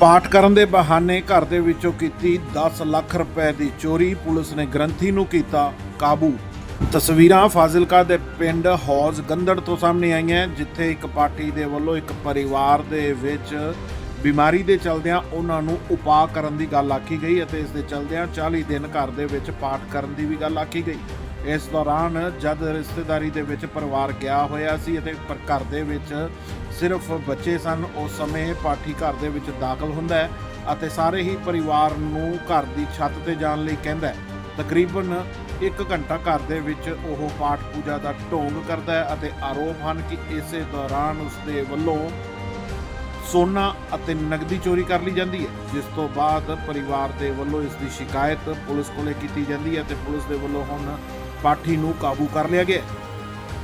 ਪਾਠ ਕਰਨ ਦੇ ਬਹਾਨੇ ਘਰ ਦੇ ਵਿੱਚੋਂ ਕੀਤੀ 10 ਲੱਖ ਰੁਪਏ ਦੀ ਚੋਰੀ ਪੁਲਿਸ ਨੇ ਗ੍ਰੰਥੀ ਨੂੰ ਕੀਤਾ ਕਾਬੂ। ਤਸਵੀਰਾਂ ਫਾਜ਼ਿਲਕਾ ਦੇ ਪਿੰਡ ਹੌਜ਼ ਗੰਦੜ ਤੋਂ ਸਾਹਮਣੇ ਆਈਆਂ, ਜਿੱਥੇ ਇੱਕ ਪਾਰਟੀ ਦੇ ਵੱਲੋਂ ਇੱਕ ਪਰਿਵਾਰ ਦੇ ਵਿੱਚ ਬਿਮਾਰੀ ਦੇ ਚਲਦਿਆਂ ਉਹਨਾਂ ਨੂੰ ਉਪਾਅ ਕਰਨ ਦੀ ਗੱਲ ਆਖੀ ਗਈ ਅਤੇ ਇਸ ਦੇ ਚਲਦਿਆਂ 40 ਦਿਨ ਘਰ ਦੇ ਵਿੱਚ ਪਾਠ ਕਰਨ ਦੀ ਵੀ ਗੱਲ ਆਖੀ ਗਈ। ਇਸ ਦੌਰਾਨ ਜਦ ਰਿਸ਼ਤੇਦਾਰੀ ਦੇ ਵਿੱਚ ਪਰਿਵਾਰ ਗਿਆ ਹੋਇਆ ਸੀ ਅਤੇ ਪਰ ਘਰ ਦੇ ਵਿੱਚ ਸਿਰਫ ਬੱਚੇ ਸਨ, ਉਸ ਸਮੇਂ ਪਾਠੀ ਘਰ ਦੇ ਵਿੱਚ ਦਾਖਲ ਹੁੰਦਾ ਹੈ ਅਤੇ ਸਾਰੇ ਹੀ ਪਰਿਵਾਰ ਨੂੰ ਘਰ ਦੀ ਛੱਤ ਤੇ ਜਾਣ ਲਈ ਕਹਿੰਦਾ ਹੈ। ਤਕਰੀਬਨ 1 ਘੰਟਾ ਘਰ ਦੇ ਵਿੱਚ ਉਹ ਪਾਠ ਪੂਜਾ ਦਾ ਢੋਂਗ ਕਰਦਾ ਹੈ ਅਤੇ ਆਰੋਪ ਹਨ ਕਿ ਇਸੇ ਦੌਰਾਨ ਉਸ ਦੇ ਵੱਲੋਂ ਸੋਨਾ ਅਤੇ ਨਗਦੀ ਚੋਰੀ ਕਰ ਲਈ ਜਾਂਦੀ ਹੈ, ਜਿਸ ਤੋਂ ਬਾਅਦ ਪਰਿਵਾਰ ਦੇ ਵੱਲੋਂ ਇਸ ਦੀ ਸ਼ਿਕਾਇਤ ਪੁਲਿਸ ਕੋਲੇ ਕੀਤੀ ਜਾਂਦੀ ਹੈ ਤੇ ਪੁਲਿਸ ਦੇ ਵੱਲੋਂ ਹੁਣ ਪਾਠੀ ਨੂੰ ਕਾਬੂ ਕਰ ਲਿਆ ਗਿਆ।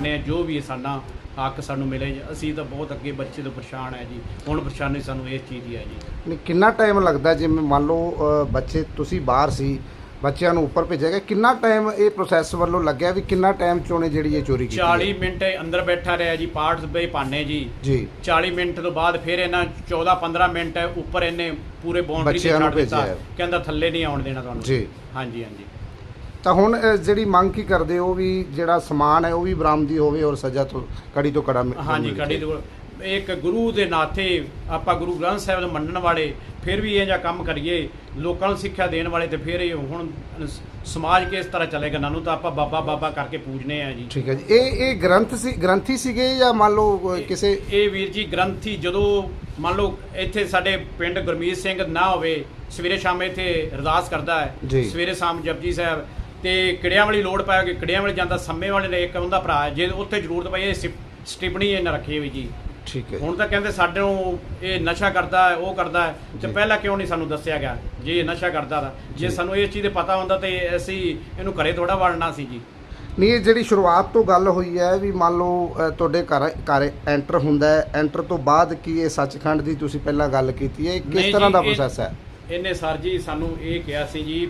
ਨੇ ਜੋ ਵੀ ਸਾਡਾ ਹੱਕ ਸਾਨੂੰ ਮਿਲੇ ਜੀ। ਅਸੀਂ ਤਾਂ ਬਹੁਤ ਅੱਗੇ ਬੱਚੇ ਤੋਂ ਪਰੇਸ਼ਾਨ ਹੈ ਜੀ। ਹੁਣ ਪਰੇਸ਼ਾਨੀ ਸਾਨੂੰ ਇਸ ਚੀਜ਼ ਦੀ ਹੈ ਜੀ। ਨਹੀਂ ਕਿੰਨਾ ਟਾਈਮ ਲੱਗਦਾ ਜਿਵੇਂ ਮੰਨ ਲਓ ਅ, ਬੱਚੇ ਤੁਸੀਂ ਬਾਹਰ ਸੀ ਬੱਚਿਆਂ ਨੂੰ ਉੱਪਰ ਭੇਜਿਆ ਗਿਆ ਕਿੰਨਾ ਟਾਈਮ ਇਹ ਪ੍ਰੋਸੈਸ ਵੱਲੋਂ ਲੱਗਿਆ ਵੀ ਕਿੰਨਾ ਟਾਈਮ ਚੋਣੇ ਜਿਹੜੀ ਇਹ ਚੋਰੀ ਕੀਤੀ 40 ਮਿੰਟ ਅੰਦਰ ਬੈਠਾ ਰਿਹਾ ਜੀ ਪਾਠ ਦੇ ਪਾਣੇ ਜੀ। ਜੀ। 40 ਮਿੰਟ ਤੋਂ ਬਾਅਦ ਫਿਰ ਇਹਨਾਂ 14 15 ਮਿੰਟ ਉੱਪਰ ਇਹਨੇ ਪੂਰੇ ਬਾਉਂਡਰੀ ਤੇ ਬੱਚਿਆਂ ਨੂੰ ਛੱਡ ਦਿੱਤਾ। ਭੇਜਿਆ। ਕਹਿੰਦਾ ਥੱਲੇ ਨਹੀਂ ਆਉਣ ਦੇਣਾ ਤੁਹਾਨੂੰ। ਜੀ। ਹਾਂਜੀ ਹਾਂਜੀ। ਤਾਂ ਹੁਣ ਅ, ਜਿਹੜੀ ਮੰਗ ਕੀ ਕਰਦੇ ਹੋ ਵੀ ਜਿਹੜਾ ਸਮਾਨ ਹੈ ਉਹ ਵੀ ਬਰਾਮਦੀ ਹੋਵੇ ਔਰ ਸਜ਼ਾ ਤੋਂ ਕੜੀ ਤੋਂ ਕੜਾ ਮਿ- ਹਾਂਜੀ ਮਿਲੇ। ਕੜੀ ਤੋਂ ਇੱਕ ਗੁਰੂ ਦੇ ਨਾਤੇ ਆਪਾਂ ਗੁਰੂ ਗ੍ਰੰਥ ਸਾਹਿਬ ਨੂੰ ਮੰਨਣ ਵਾਲੇ ਫਿਰ ਵੀ ਇਹ ਜਿਹਾ ਕੰਮ ਕਰੀਏ ਲੋਕਾਂ ਨੂੰ ਸਿੱਖਿਆ ਦੇਣ ਵਾਲੇ ਤੇ ਫਿਰ ਇਹ ਹੁਣ ਸ- ਸਮਾਜ ਕਿਸ ਤਰ੍ਹਾਂ ਚੱਲੇਗਾ? ਨਾਨੂੰ ਤਾਂ ਆਪਾਂ ਬਾਬਾ ਬਾਬਾ ਕਰਕੇ ਪੂਜਨੇ ਆ ਜੀ। ਠੀਕ ਹੈ ਜੀ। ਇਹ ਇਹ ਗ੍ਰੰਥ ਸੀ ਗ੍ਰੰਥੀ ਸੀਗੇ ਜਾਂ ਮੰਨ ਲਓ ਅ, ਕਿਸੇ ਇਹ ਵੀਰ ਜੀ ਗ੍ਰੰਥੀ ਜਦੋਂ ਮੰਨ ਲਓ ਇੱਥੇ ਸਾਡੇ ਪਿੰਡ ਗੁਰਮੀਤ ਸਿੰਘ ਨਾ ਹੋਵੇ ਸਵੇਰੇ ਸ਼ਾਮ ਇੱਥੇ ਅਰਦਾਸ ਕਰਦਾ ਜੀ। ਹੈ ਸਵੇਰੇ ਸ਼ਾਮ ਜਪਜੀ ਸਾਹਿਬ ਤੇ ਕਿੜਿਆਂ ਵਾਲੀ ਲੋੜ ਪਾਇਆ ਕਿ ਕਿੜਿਆਂ ਵਾਲੇ ਜਾਂਦਾ ਸੰਮੇ ਵਾਲੇ ਨੇ ਇੱਕ ਉਹਦਾ ਭਰਾ ਜੇ ਉੱਥੇ ਜ਼ਰੂਰਤ ਪਈ ਇਹ ਸਟਿਪਣੀ ਇਹਨਾਂ ਰੱਖੀ ਹੋਈ ਜੀ। ਠੀਕ ਹੈ ਹੁਣ ਤਾਂ ਕਹਿੰਦੇ ਸਾਡੇ ਨੂੰ ਇਹ ਨਸ਼ਾ ਕਰਦਾ ਉਹ ਕਰਦਾ ਤੇ। ਪਹਿਲਾਂ ਕਿਉਂ ਨਹੀਂ ਸਾਨੂੰ ਦੱਸਿਆ ਗਿਆ ਜੇ ਇਹ ਨਸ਼ਾ ਕਰਦਾ ਤਾਂ? ਜੇ। ਸਾਨੂੰ ਇਹ ਚੀਜ਼ ਦੇ ਪਤਾ ਹੁੰਦਾ ਤੇ ਅਸੀਂ ਇਹਨੂੰ ਘਰੇ ਥੋੜਾ ਵੜਨਾ ਸੀ ਜੀ। ਨਹੀਂ ਇਹ ਜਿਹੜੀ ਸ਼ੁਰੂਆਤ ਤੋਂ ਗੱਲ ਹੋਈ ਹੈ ਵੀ ਮੰਨ ਲਓ ਤੁਹਾਡੇ ਘਰ ਘਰ ਐਂਟਰ ਹੁੰਦਾ ਹੈ ਐਂਟਰ ਤੋਂ ਬਾਅਦ ਕੀ ਇਹ ਸੱਚਖੰਡ ਦੀ ਤੁਸੀਂ ਪਹਿਲਾਂ ਗੱਲ ਕੀਤੀ ਹੈ? ਇਹ ਕਿਸ ਤਰ੍ਹਾਂ ਦਾ ਇਹ- ਪ੍ਰੋਸੈਸ ਹੈ? ਇਹਨੇ ਸਰ ਜੀ ਸਾਨੂੰ ਇਹ ਕਿਹਾ ਸੀ ਜੀ ਇਹ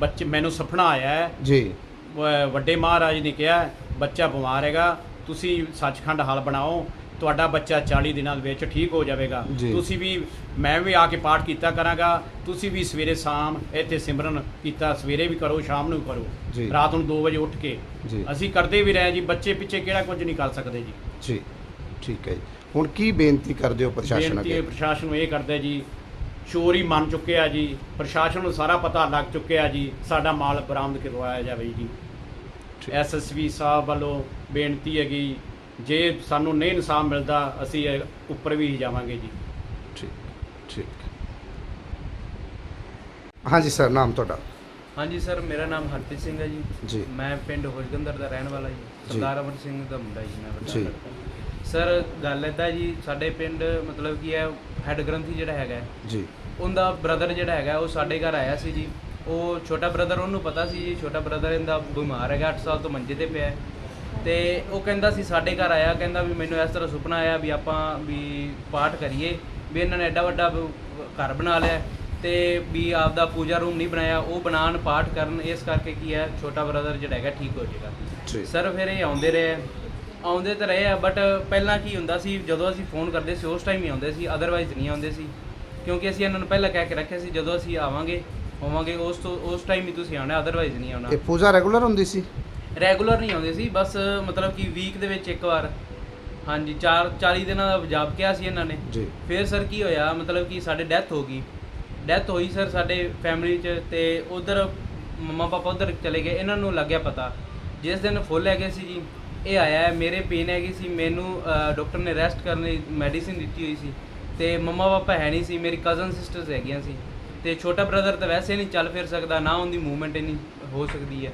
ਬੱਚੇ ਮੈਨੂੰ ਸੁਪਨਾ ਆਇਆ ਹੈ। ਜੀ। ਵੱਡੇ ਮਹਾਰਾਜ ਨੇ ਕਿਹਾ ਬੱਚਾ ਬਿਮਾਰ ਹੈਗਾ ਤੁਸੀਂ ਸੱਚਖੰਡ ਹਲ ਬਣਾਓ ਤੁਹਾਡਾ ਬੱਚਾ 40 ਦਿਨਾਂ ਦੇ ਵਿੱਚ ਠੀਕ ਹੋ ਜਾਵੇਗਾ। ਤੁਸੀਂ ਵੀ ਮੈਂ ਵੀ ਆ ਕੇ ਪਾਠ ਕੀਤਾ ਕਰਾਂਗਾ ਤੁਸੀਂ ਵੀ ਸਵੇਰੇ ਸ਼ਾਮ ਇੱਥੇ ਸਿਮਰਨ ਕੀਤਾ ਸਵੇਰੇ ਵੀ ਕਰੋ ਸ਼ਾਮ ਨੂੰ। ਕਰੋ। ਰਾਤ ਨੂੰ 2 ਵਜੇ ਉੱਠ ਕੇ। ਅਸੀਂ ਕਰਦੇ ਵੀ ਰਹੇ ਜੀ ਬੱਚੇ ਪਿੱਛੇ ਕਿਹੜਾ ਕੁਝ ਨਹੀਂ ਕਰ ਸਕਦੇ ਜੀ। ਜੀ। ਠੀਕ ਹੈ ਜੀ। ਹੁਣ ਕੀ ਬੇਨਤੀ ਕਰਦੇ ਹੋ ਪ੍ਰਸ਼ਾਸਨ ਬੇਨਤੀ ਅੱਗੇ ਪ੍ਰਸ਼ਾਸਨ ਨੂੰ ਇਹ ਕਰਦੇ ਜੀ ਚੋਰੀ ਮੰਨ ਚੁੱਕਿਆ ਜੀ। ਪ੍ਰਸ਼ਾਸਨ ਨੂੰ ਸਾਰਾ ਪਤਾ ਲੱਗ ਚੁੱਕਿਆ ਜੀ। ਸਾਡਾ ਮਾਲ ਬਰਾਮਦ ਕਰਵਾਇਆ ਜਾਵੇ ਜੀ। ਐਸਐਸਵੀ ਸਾਹਿਬ ਵੱਲੋਂ ਬੇਨਤੀ ਹੈਗੀ ਜੇ ਸਾਨੂੰ ਨਹੀਂ ਇਨਸਾਫ ਮਿਲਦਾ ਅਸੀਂ ਇਹ ਉੱਪਰ ਵੀ ਜਾਵਾਂਗੇ ਜੀ। ਠੀਕ ਠੀਕ। ਹਾਂਜੀ ਸਰ ਨਾਮ ਤੁਹਾਡਾ? ਹਾਂਜੀ ਸਰ ਮੇਰਾ ਨਾਮ ਹਰਪ੍ਰੀਤ ਸਿੰਘ ਹੈ ਜੀ। ਜੀ। ਮੈਂ ਪਿੰਡ ਹੋਜਗੰਦਰ ਦਾ ਰਹਿਣ ਵਾਲਾ ਜੀ। ਸਰਦਾਰ ਅਮਰ ਸਿੰਘ ਦਾ ਮੁੰਡਾ ਜੀ ਮੈਂ ਜੀ। ਸਰ ਗੱਲ ਏਦਾਂ ਜੀ ਸਾਡੇ ਪਿੰਡ ਮਤਲਬ ਕੀ ਹੈ ਹੈਡ ਗ੍ਰੰਥੀ ਜਿਹੜਾ ਹੈਗਾ ਜੀ। ਉਹਦਾ ਬ੍ਰਦਰ ਜਿਹੜਾ ਹੈਗਾ ਉਹ ਸਾਡੇ ਘਰ ਆਇਆ ਸੀ ਜੀ। ਉਹ ਛੋਟਾ ਬ੍ਰਦਰ ਉਹਨੂੰ ਪਤਾ ਸੀ ਜੀ ਛੋਟਾ ਬ੍ਰਦਰ ਇਹਦਾ ਬਿਮਾਰ ਹੈਗਾ 8 ਸਾਲ ਤੋਂ ਮੰਜੇ ਤੇ ਪਿਆ ਹੈ। ਤੇ ਉਹ ਕਹਿੰਦਾ ਸੀ ਸਾਡੇ ਘਰ ਆਇਆ ਕਹਿੰਦਾ ਵੀ ਮੈਨੂੰ ਇਸ ਤਰ੍ਹਾਂ ਸੁਪਨਾ ਆਇਆ ਵੀ ਆਪਾਂ ਵੀ ਪਾਠ ਕਰੀਏ ਵੀ ਇਹਨਾਂ ਨੇ ਐਡਾ ਵੱਡਾ ਘਰ ਬਣਾ ਲਿਆ ਤੇ ਵੀ ਆਪਦਾ ਪੂਜਾ ਰੂਮ ਨਹੀਂ ਬਣਾਇਆ ਉਹ ਬਣਾਉਣ ਪਾਠ ਕਰਨ ਇਸ ਕਰਕੇ ਕੀ ਹੈ ਛੋਟਾ ਬ੍ਰਦਰ ਜਿਹੜਾ ਹੈਗਾ ਠੀਕ ਹੋ ਜਾਏਗਾ। ਸਰ ਫਿਰ ਇਹ ਆਉਂਦੇ ਰਹੇ। ਆਉਂਦੇ ਤਾਂ ਰਹੇ ਆ ਬਟ ਪਹਿਲਾਂ ਕੀ ਹੁੰਦਾ ਸੀ ਜਦੋਂ ਅਸੀਂ ਫੋਨ ਕਰਦੇ ਸੀ ਉਸ ਟਾਈਮ ਹੀ ਆਉਂਦੇ ਸੀ ਅਦਰਵਾਈਜ਼ ਨਹੀਂ ਆਉਂਦੇ ਸੀ। ਕਿਉਂਕਿ ਅਸੀਂ ਇਹਨਾਂ ਨੂੰ ਪਹਿਲਾਂ ਕਹਿ ਕੇ ਰੱਖਿਆ ਸੀ ਜਦੋਂ ਅਸੀਂ ਆਵਾਂਗੇ ਹੋਵਾਂਗੇ ਉਸ ਤੋਂ ਉਸ ਟਾਈਮ ਹੀ ਤੁਸੀਂ ਆਉਣਾ ਅਦਰਵਾਈਜ਼ ਨਹੀਂ ਆਉਣਾ। ਇਹ ਪੂਜਾ ਰੈਗੂਲਰ ਹੁੰਦੀ ਸੀ? ਰੈਗੂਲਰ ਨਹੀਂ ਆਉਂਦੇ ਸੀ ਬਸ ਮਤਲਬ ਕਿ ਵੀਕ ਦੇ ਵਿੱਚ ਇੱਕ ਵਾਰ। ਹਾਂਜੀ 4 40 ਦਿਨਾਂ ਦਾ ਜਾਬ ਕਿਹਾ ਸੀ ਇਹਨਾਂ ਨੇ। ਜੀ। ਫਿਰ ਸਰ ਕੀ ਹੋਇਆ ਮਤਲਬ ਕਿ ਸਾਡੇ ਡੈਥ ਹੋ ਗਈ। ਡੈਥ ਹੋਈ ਸਰ ਸਾਡੇ ਫੈਮਿਲੀ 'ਚ ਤੇ ਉਧਰ ਮੰਮਾ ਪਾਪਾ ਉਧਰ ਚਲੇ ਗਏ ਇਹਨਾਂ ਨੂੰ ਲੱਗਿਆ ਪਤਾ। ਜਿਸ ਦਿਨ ਫੁੱਲ ਹੈਗੇ ਸੀ ਜੀ ਇਹ ਆਇਆ ਹੈ, ਮੇਰੇ ਪੇਨ ਹੈਗੀ ਸੀ ਮੈਨੂੰ ਡਾਕਟਰ ਨੇ ਰੈਸਟ ਕਰਨ ਲਈ ਮੈਡੀਸਿਨ ਦਿੱਤੀ ਹੋਈ ਸੀ ਤੇ ਮੰਮਾ ਪਾਪਾ ਹੈ ਨਹੀਂ ਸੀ ਮੇਰੀ ਕਜ਼ਨ ਸਿਸਟਰਸ ਹੈਗੀਆਂ ਸੀ ਤੇ ਛੋਟਾ ਬ੍ਰਦਰ ਤਾਂ ਵੈਸੇ ਨਹੀਂ ਚੱਲ ਫਿਰ ਸਕਦਾ ਨਾ ਉਹਦੀ ਮੂਵਮੈਂਟ ਇੰਨੀ ਹੋ ਸਕਦੀ ਹੈ।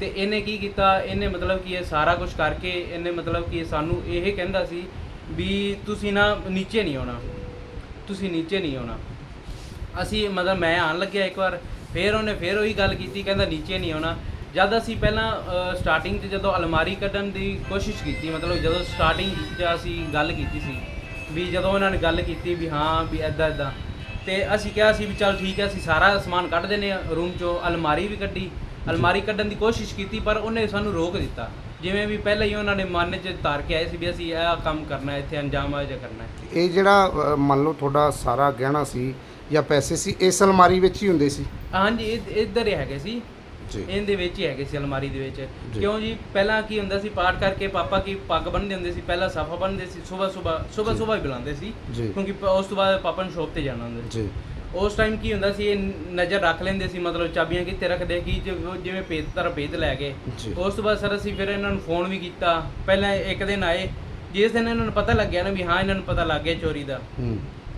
ਤੇ ਇਹਨੇ ਕੀ ਕੀਤਾ ਇਹਨੇ ਮਤਲਬ ਕਿ ਇਹ ਸਾਰਾ ਕੁਝ ਕਰਕੇ ਇਹਨੇ ਮਤਲਬ ਕਿ ਸਾਨੂੰ ਇਹ ਕਹਿੰਦਾ ਸੀ ਵੀ ਤੁਸੀਂ ਨਾ ਨੀਚੇ ਨਹੀਂ ਆਉਣਾ ਤੁਸੀਂ ਨੀਚੇ ਨਹੀਂ ਆਉਣਾ। ਅਸੀਂ ਮਤਲਬ ਮੈਂ ਆਣ ਲੱਗਿਆ ਇੱਕ ਵਾਰ ਫਿਰ ਉਹਨੇ ਫਿਰ ਉਹੀ ਗੱਲ ਕੀਤੀ ਕਹਿੰਦਾ ਨੀਚੇ ਨਹੀਂ ਆਉਣਾ। ਜਦ ਅਸੀਂ ਪਹਿਲਾਂ ਸਟਾਰਟਿੰਗ 'ਚ ਜਦੋਂ ਅਲਮਾਰੀ ਕੱਢਣ ਦੀ ਕੋਸ਼ਿਸ਼ ਕੀਤੀ ਮਤਲਬ ਜਦੋਂ ਸਟਾਰਟਿੰਗ 'ਚ ਅਸੀਂ ਗੱਲ ਕੀਤੀ ਸੀ ਵੀ ਜਦੋਂ ਉਹਨਾਂ ਨੇ ਗੱਲ ਕੀਤੀ ਵੀ ਹਾਂ ਵੀ ਐਦਾਂ ਐਦਾਂ ਤੇ ਅਸੀਂ ਕਿਹਾ ਸੀ ਵੀ ਚੱਲ ਠੀਕ ਹੈ ਅਸੀਂ ਸਾਰਾ ਸਮਾਨ ਕੱਢ ਦਿੰਦੇ ਆ ਰੂਮ 'ਚੋਂ ਅਲਮਾਰੀ ਵੀ ਕੱਢੀ ਅਲਮਾਰੀ ਕੱਢਣ ਦੀ ਕੋਸ਼ਿਸ਼ ਕੀਤੀ ਪਰ ਉਹਨੇ ਸਾਨੂੰ ਰੋਕ ਦਿੱਤਾ। ਜਿਵੇਂ ਵੀ ਪਹਿਲਾਂ ਹੀ ਉਹਨਾਂ ਨੇ ਮਨ 'ਚ ਧਾਰ ਕੇ ਆਏ ਸੀ ਵੀ ਅਸੀਂ ਇਹ ਕੰਮ ਕਰਨਾ ਇੱਥੇ ਅੰਜਾਮ ਆ ਜਾ ਕਰਨਾ ਇਹ ਜਿਹੜਾ ਮੰਨ ਲਓ ਤੁਹਾਡਾ ਸਾਰਾ ਗਹਿਣਾ ਸੀ ਜਾਂ ਪੈਸੇ ਸੀ ਇਸ ਅਲਮਾਰੀ ਵਿੱਚ ਹੀ ਹੁੰਦੇ ਸੀ? ਹਾਂਜੀ ਇੱਧਰ ਹੀ ਹੈਗੇ ਸੀ। ਇਹਦੇ ਵਿੱਚ ਹੀ ਹੈਗੇ ਸੀ ਅਲਮਾਰੀ ਦੇ ਵਿੱਚ। ਕਿਉਂ ਜੀ? ਪਹਿਲਾਂ ਕੀ ਹੁੰਦਾ ਸੀ ਪਾਠ ਕਰਕੇ ਪਾਪਾ ਕੀ ਪੱਗ ਬੰਨ੍ਹਦੇ ਹੁੰਦੇ ਸੀ ਪਹਿਲਾਂ ਸਾਫਾ ਬੰਨ੍ਹਦੇ ਸੀ ਸਵੇਰ ਸਵੇਰ ਸਵੇਰ। ਸਵੇਰ ਹੀ ਬੁਲਾਉਂਦੇ ਸੀ। ਕਿਉਂਕਿ ਉਸ ਤੋਂ ਬਾਅਦ ਪਾਪਾ ਨੂੰ ਸ਼ੋਪ ਤੇ ਜਾਣਾ ਹੁੰਦਾ ਸੀ। ਜੀ। ਉਸ ਟਾਈਮ ਕੀ ਹੁੰਦਾ ਸੀ ਇਹ ਨਜ਼ਰ ਰੱਖ ਲੈਂਦੇ ਸੀ ਮਤਲਬ ਚਾਬੀਆਂ ਕਿੱਥੇ ਰੱਖਦੇ ਕੀ ਜਿਵੇਂ ਭੇਦ ਤਰ ਭੇਦ ਲੈ ਗਏ। ਉਸ ਤੋਂ ਬਾਅਦ ਸਰ ਅਸੀਂ ਫਿਰ ਇਹਨਾਂ ਨੂੰ ਫੋਨ ਵੀ ਕੀਤਾ। ਪਹਿਲਾਂ ਇੱਕ ਦਿਨ ਆਏ। ਜਿਸ ਦਿਨ ਇਹਨਾਂ ਨੂੰ ਪਤਾ ਲੱਗਿਆ ਨਾ ਵੀ ਹਾਂ ਇਹਨਾਂ ਨੂੰ ਪਤਾ ਲੱਗ ਗਿਆ ਚੋਰੀ ਦਾ।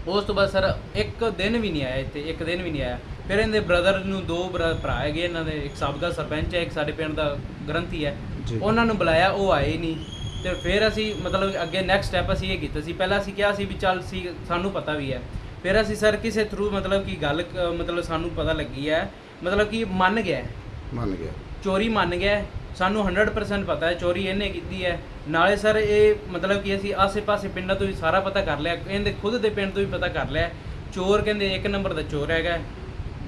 ਉਸ ਤੋਂ ਬਾਅਦ ਸਰ ਇੱਕ ਦਿਨ ਵੀ ਨਹੀਂ ਆਇਆ ਇੱਥੇ ਇੱਕ ਦਿਨ ਵੀ ਨਹੀਂ ਆਇਆ। ਫਿਰ ਇਹਦੇ ਬ੍ਰਦਰ ਨੂੰ ਦੋ ਬਰਾ- ਭਰਾ ਹੈਗੇ ਇਹਨਾਂ ਦੇ ਇੱਕ ਸਾਬਕਾ ਸਰਪੰਚ ਹੈ ਇੱਕ ਸਾਡੇ ਪਿੰਡ ਦਾ ਗ੍ਰੰਥੀ ਹੈ। ਜੀ। ਉਹਨਾਂ ਨੂੰ ਬੁਲਾਇਆ ਉਹ ਆਏ ਨਹੀਂ। ਤੇ ਫਿਰ ਅਸੀਂ ਮਤਲਬ ਅੱਗੇ ਨੈਕਸਟ ਸਟੈਪ ਅਸੀਂ ਇਹ ਕੀਤਾ ਸੀ। ਪਹਿਲਾਂ ਅਸੀਂ ਕਿਹਾ ਸੀ ਵੀ ਚੱਲ ਸੀ ਸਾਨੂੰ ਪਤਾ ਵੀ ਹੈ। ਫਿਰ ਅਸੀਂ ਸਰ ਕਿਸੇ ਥਰੂ ਮਤਲਬ ਕਿ ਗੱਲ ਕ- ਮਤਲਬ ਸਾਨੂੰ ਪਤਾ ਲੱਗੀ ਹੈ। ਮਤਲਬ ਕਿ ਮੰਨ ਗਿਆ ਹੈ। ਮੰਨ ਗਿਆ। ਚੋਰੀ ਮੰਨ ਗਿਆ ਹੈ। ਸਾਨੂੰ 100% ਪਤਾ ਹੈ ਚੋਰੀ ਇਹਨੇ ਕੀਤੀ ਹੈ। ਨਾਲੇ ਸਰ ਇਹ ਮਤਲਬ ਕਿ ਅਸੀਂ ਆਸੇ-ਪਾਸੇ ਪਿੰਡਾਂ ਤੋਂ ਵੀ ਸਾਰਾ ਪਤਾ ਕਰ ਲਿਆ। ਇਹਦੇ ਖੁਦ ਦੇ ਪਿੰਡ ਤੋਂ ਵੀ ਪਤਾ ਕਰ ਲਿਆ। ਚੋਰ ਕਹਿੰਦੇ ਇੱਕ ਨੰਬਰ ਦਾ ਚੋਰ ਹੈਗਾ।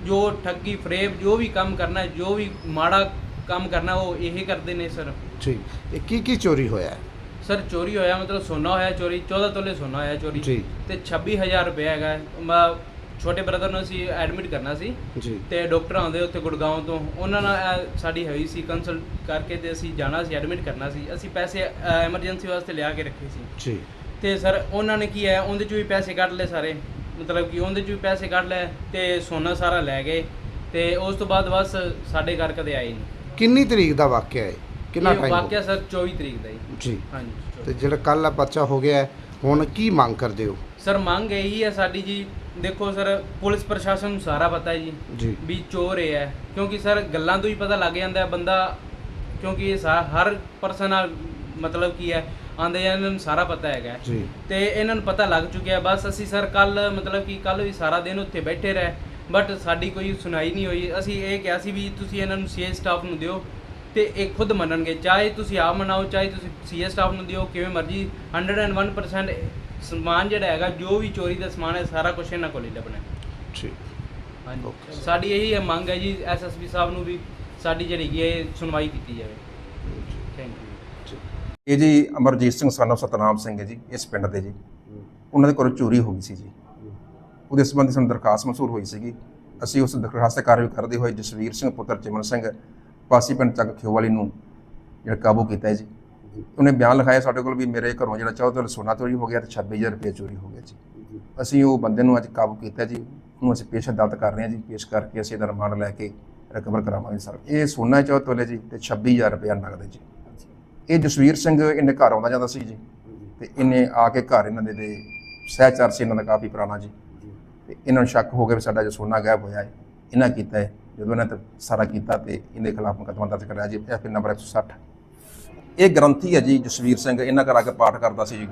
ਜੋ ਠੱਗੀ ਫਰੇਬ ਜੋ ਵੀ ਕੰਮ ਕਰਨਾ ਜੋ ਵੀ ਮਾੜਾ ਕੰਮ ਕਰਨਾ ਉਹ ਇਹ ਕਰਦੇ ਨੇ ਸਰ। ਠੀਕ। ਇਹ ਕੀ ਕੀ ਚੋਰੀ ਹੋਇਆ? ਹੈ? ਸਰ ਚੋਰੀ ਹੋਇਆ ਮਤਲਬ ਸੋਨਾ ਹੋਇਆ ਚੋਰੀ 14 ਤੋਲੇ ਸੋਨਾ ਹੋਇਆ ਚੋਰੀ। ਜੀ। ਤੇ 26000 ਰੁਪਏ ਹੈਗਾ। ਹੈ। ਮੈਂ ਛੋਟੇ ਬ੍ਰਦਰ ਨੂੰ ਅਸੀਂ ਐਡਮਿਟ ਕਰਨਾ ਸੀ। ਜੀ। ਤੇ ਡਾਕਟਰ ਆਉਂਦੇ ਉੱਥੇ ਗੁੜਗਾਉਂ ਤੋਂ। ਉਹਨਾਂ ਨਾਲ ਇਹ ਸਾਡੀ ਹੋਈ ਸੀ ਕੰਸਲਟ ਕਰਕੇ ਤੇ ਅਸੀਂ ਜਾਣਾ ਸੀ ਐਡਮਿਟ ਕਰਨਾ ਸੀ। ਅਸੀਂ ਪੈਸੇ ਐਮਰਜੈਂਸੀ ਵਾਸਤੇ ਲਿਆ ਕੇ ਰੱਖੇ ਸੀ। ਜੀ। ਤੇ ਸਰ ਉਹਨਾਂ ਨੇ ਕੀ ਹੈ ਉਹਦੇ ਚੋਂ ਵੀ ਪੈਸੇ ਕੱਢ ਲਏ ਸਾਰੇ। ਮਤਲਬ ਕਿ ਉਹਦੇ ਚੋਂ ਵੀ ਪੈਸੇ ਕੱਢ ਲਏ ਤੇ ਸੋਨਾ ਸਾਰਾ ਲੈ ਗਏ ਤੇ ਉਸ ਤੋਂ ਬਾਅਦ ਬਸ ਸਾਡੇ ਘਰ ਕਦੇ ਆਏ ਨਹੀਂ। ਕਿੰਨੀ ਤਰੀਕ ਦਾ ਵਾਕਿਆ ਹੈ? ਕਿੰਨਾ ਇਹ ਟਾਈਮ ਵਾਕਿਆ ਸਰ 24 ਤਰੀਕ ਦਾ ਜੀ। ਜੀ। ਹਾਂਜੀ। ਤੇ ਜਿਹੜਾ ਕੱਲ ਆ ਬੱਚਾ ਹੋ ਗਿਆ ਹੈ, ਹੁਣ ਕੀ ਮੰਗ ਕਰਦੇ ਹੋ? ਸਰ ਮੰਗ ਇਹੀ ਹੈ ਸਾਡੀ ਜੀ ਦੇਖੋ ਸਰ ਪੁਲਿਸ ਪ੍ਰਸ਼ਾਸਨ ਨੂੰ ਸਾਰਾ ਪਤਾ ਹੈ ਜੀ ਜੀ। ਵੀ ਚੋਰ ਇਹ ਹੈ। ਕਿਉਂਕਿ ਸਰ ਗੱਲਾਂ ਤੋਂ ਹੀ ਪਤਾ ਲੱਗ ਜਾਂਦਾ ਹੈ ਬੰਦਾ ਕਿਉਂਕਿ ਇਹ ਸਾ- ਹਰ ਪਰਸਨ ਨਾਲ ਮਤਲਬ ਕੀ ਹੈ ਆਂਦੇ ਇਹਨਾਂ ਨੂੰ ਸਾਰਾ ਪਤਾ ਹੈਗਾ। ਜੀ। ਤੇ ਇਹਨਾਂ ਨੂੰ ਪਤਾ ਲੱਗ ਚੁੱਕਿਆ ਬਸ ਅਸੀਂ ਸਰ ਕੱਲ ਮਤਲਬ ਕਿ ਕੱਲ ਵੀ ਸਾਰਾ ਦਿਨ ਉੱਥੇ ਬੈਠੇ ਰਹੇ ਬਟ ਸਾਡੀ ਕੋਈ ਸੁਣਾਈ ਨਹੀਂ ਹੋਈ। ਅਸੀਂ ਇਹ ਕਿਹਾ ਸੀ ਵੀ ਤੁਸੀਂ ਇਹਨਾਂ ਨੂੰ ਸੀਏ ਸਟਾਫ ਨੂੰ ਦਿਓ ਤੇ ਇਹ ਖੁਦ ਮੰਨਣਗੇ। ਚਾਹੇ ਤੁਸੀਂ ਆਪ ਮਨਾਓ ਚਾਹੇ ਤੁਸੀਂ ਸੀਏ ਸਟਾਫ ਨੂੰ ਦਿਓ ਕਿਵੇਂ ਮਰਜ਼ੀ 101% ਸਮਾਨ ਜਿਹੜਾ ਹੈਗਾ ਜੋ ਵੀ ਚੋਰੀ ਦਾ ਸਮਾਨ ਹੈ ਸਾਰਾ ਕੁਝ ਇਹਨਾਂ ਕੋਲ ਹੀ ਲੱਭਣਾ ਹੈ। ਠੀਕ। ਹਾਂਜੀ. ਸਾਡੀ ਇਹੀ ਮੰਗ ਹੈ ਜੀ ਐਸਐਸਪੀ ਸਾਹਿਬ ਨੂੰ ਵੀ ਸਾਡੀ ਜਿਹੜੀ ਹੈਗੀ ਹੈ ਇਹ ਸੁਣਵਾਈ ਕੀਤੀ ਜਾਵੇ। ਥੈਂਕ ਯੂ ਇਹ ਜੀ ਅਮਰਜੀਤ ਸਿੰਘ ਸਾਨੂੰ, ਸਤਨਾਮ ਸਿੰਘ ਹੈ ਜੀ, ਇਸ ਪਿੰਡ ਦੇ ਜੀ। ਉਹਨਾਂ ਦੇ ਘਰੋਂ ਚੋਰੀ ਹੋ ਗਈ ਸੀ ਜੀ। ਉਹਦੇ ਸੰਬੰਧੀ ਸਾਨੂੰ ਦਰਖਾਸਤ ਮਨਸੂਰ ਹੋਈ ਸੀਗੀ। ਅਸੀਂ ਉਸ ਦਰਖਾਸਤ ਤੇ ਕਾਰਵਾਈ ਕਰਦੇ ਹੋਏ ਜਸਵੀਰ ਸਿੰਘ, ਪੁੱਤਰ ਚਿਮਨ ਸਿੰਘ, ਪਾਸੀ ਪਿੰਡ ਚੱਕ ਖਿਓਵਾਲੀ ਨੂੰ ਜਿਹੜਾ ਕਾਬੂ ਕੀਤਾ ਹੈ ਜੀ। ਉਹਨੇ ਬਿਆਨ ਲਿਖਾਇਆ ਸਾਡੇ ਕੋਲ ਵੀ ਮੇਰੇ ਘਰੋਂ ਜਿਹੜਾ 14 ਤੋਲੇ ਸੋਨਾ ਚੋਰੀ ਹੋ ਗਿਆ ਤੇ 26000 ਰੁਪਏ ਚੋਰੀ ਹੋ ਗਿਆ ਜੀ। ਅਸੀਂ ਉਹ ਬੰਦੇ ਨੂੰ ਅੱਜ ਕਾਬੂ ਕੀਤਾ ਜੀ। ਉਹਨੂੰ ਅਸੀਂ ਪੇਸ਼ ਅਦਾਲਤ ਕਰ ਰਹੇ ਹਾਂ ਜੀ। ਪੇਸ਼ ਕਰਕੇ ਅਸੀਂ ਇਹਦਾ ਰਿਮਾਂਡ ਲੈ ਕੇ ਰਿਕਵਰ ਕਰਾਵਾਂਗੇ ਸਰ। ਇਹ ਸੋਨਾ 14 ਤੋਲੇ ਜੀ ਤੇ 26000 ਰੁਪਏ ਨਗਦ ਹੈ ਜੀ। ਇਹ ਜਸਵੀਰ ਸਿੰਘ ਇਹਨੇ ਘਰ ਆਉਂਦਾ ਜਾਂਦਾ ਸੀ ਜੀ। ਤੇ ਇਹਨੇ ਆ ਕੇ ਘਰ ਇਹਨਾਂ ਦੇ ਦੇ ਸਹਿਚਾਰ ਸੀ ਇਹਨਾਂ ਦਾ ਕਾਫੀ ਪੁਰਾਣਾ ਜੀ। ਤੇ ਇਹਨਾਂ ਨੂੰ ਸ਼ੱਕ ਹੋ ਗਿਆ ਵੀ ਸਾਡਾ ਜੋ ਸੋਨਾ ਗਾਇਬ ਹੋਇਆ ਹੈ ਇਹਨਾਂ ਕੀਤਾ ਹੈ। ਜਦੋਂ ਇਹਨਾਂ ਤੇ ਸਾਰਾ ਕੀਤਾ ਤੇ ਇਹਦੇ ਖਿਲਾਫ ਮੁਕੱਦਮਾ ਦਰਜ ਕਰਾਇਆ ਜੀ ਐਫ ਨੰਬਰ 160 ਇਹ ਗ੍ਰੰਥੀ ਹੈ ਜੀ ਜਸਵੀਰ ਸਿੰਘ ਇਹਨਾਂ ਘਰ ਆ ਕੇ ਪਾਠ ਕਰਦਾ ਸੀ ਜੀ।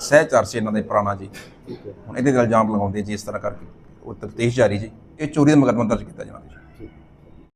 ਸਹਿਚਾਰ ਸੀ ਇਹਨਾਂ ਦੇ ਪੁਰਾਣਾ ਜੀ। ਹੁਣ ਇਹਦੇ ਤੇ ਇਲਜ਼ਾਮ ਲਗਾਉਂਦੇ ਜੀ ਇਸ ਤਰ੍ਹਾਂ ਕਰਕੇ ਉਹ ਤਫਤੀਸ਼ ਜਾਰੀ ਜੀ। ਇਹ ਚੋਰੀ ਦਾ ਮੁਕੱਦਮਾ ਦਰਜ ਕੀਤਾ ਜਾਣਾ ਜੀ।